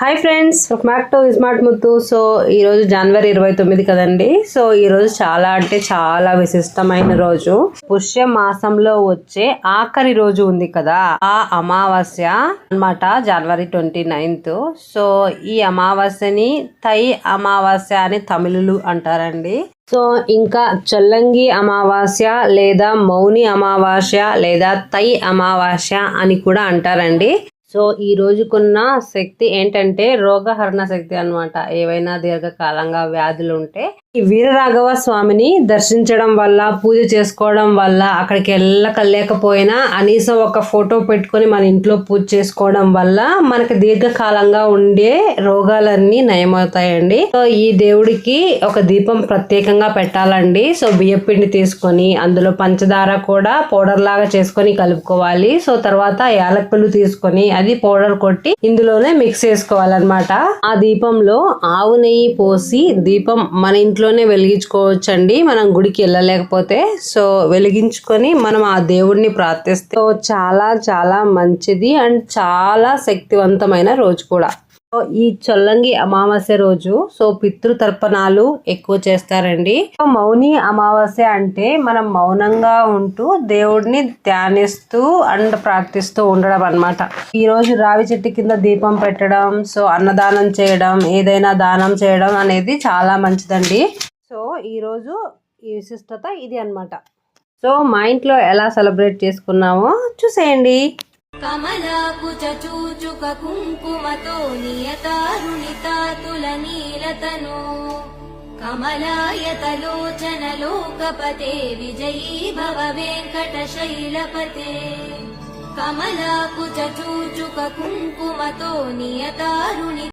Hi friends మ్యాక్ to smart Muthu so ఈ రోజు జనవరి ఇరవై తొమ్మిది కదండి. సో ఈ రోజు చాలా అంటే చాలా విశిష్టమైన రోజు. పుష్య మాసంలో వచ్చే ఆఖరి రోజు ఉంది కదా. ఆ అమావాస్య అన్నమాట జనవరి ట్వంటీ నైన్త్ సో ఈ అమావాస్యని తై అమావాస్య అని తమిళులు అంటారండి. సో ఇంకా చొల్లంగి అమావాస్య లేదా మౌని అమావాస్య లేదా తై అమావాస్య అని కూడా అంటారండి. సో ఈ రోజుకున్న శక్తి ఏంటంటే రోగహరణ శక్తి అన్నమాట. ఏవైనా దీర్ఘకాలంగా వ్యాధులు ఉంటే ఈ వీరరాఘవ స్వామిని దర్శించడం వల్ల పూజ చేసుకోవడం వల్ల అక్కడికి వెళ్ళకలేకపోయినా కనీసం ఒక ఫోటో పెట్టుకొని మన ఇంట్లో పూజ చేసుకోవడం వల్ల మనకి దీర్ఘకాలంగా ఉండే రోగాలన్నీ నయమవుతాయండి. సో ఈ దేవుడికి ఒక దీపం ప్రత్యేకంగా పెట్టాలండి. సో బియ్యపిండి తీసుకొని అందులో పంచదార కూడా పౌడర్ లాగా చేసుకొని కలుపుకోవాలి. సో తర్వాత యాలక్కులు తీసుకొని అది పౌడర్ కొట్టి ఇందులోనే మిక్స్ చేసుకోవాలన్నమాట. ఆ దీపంలో ఆవు నెయ్యి పోసి దీపం మన ఇంట్లో ఇంట్లోనే వెలిగించుకోవచ్చండి. మనం గుడికి వెళ్ళలేకపోతే. సో వెలిగించుకొని మనం ఆ దేవుడిని ప్రార్థిస్తే చాలా చాలా మంచిది అండ్ చాలా శక్తివంతమైన రోజు కూడా. ఈ చొల్లంగి అమావాస్య రోజు సో పితృతర్పణాలు ఎక్కువ చేస్తారండి. సో మౌని అమావాస్య అంటే మనం మౌనంగా ఉంటూ దేవుడిని ధ్యానిస్తూ అండ్ ప్రార్థిస్తూ ఉండడం అన్నమాట. ఈ రోజు రావి చెట్టు కింద దీపం పెట్టడం సో అన్నదానం చేయడం ఏదైనా దానం చేయడం అనేది చాలా మంచిదండి. సో ఈ రోజు ఈ విశిష్టత ఇది అన్నమాట. సో మా ఇంట్లో ఎలా సెలబ్రేట్ చేసుకున్నామో చూసేయండి. కమలాకుచూచుక కుంకుమతో నియతారుణితాతుల నీలతను. కమలాయతలోచన లోకపతే విజయీ భవ వెంకట శైలపతే కమలాకుచూచుక కుంకుమతో నియతారుణి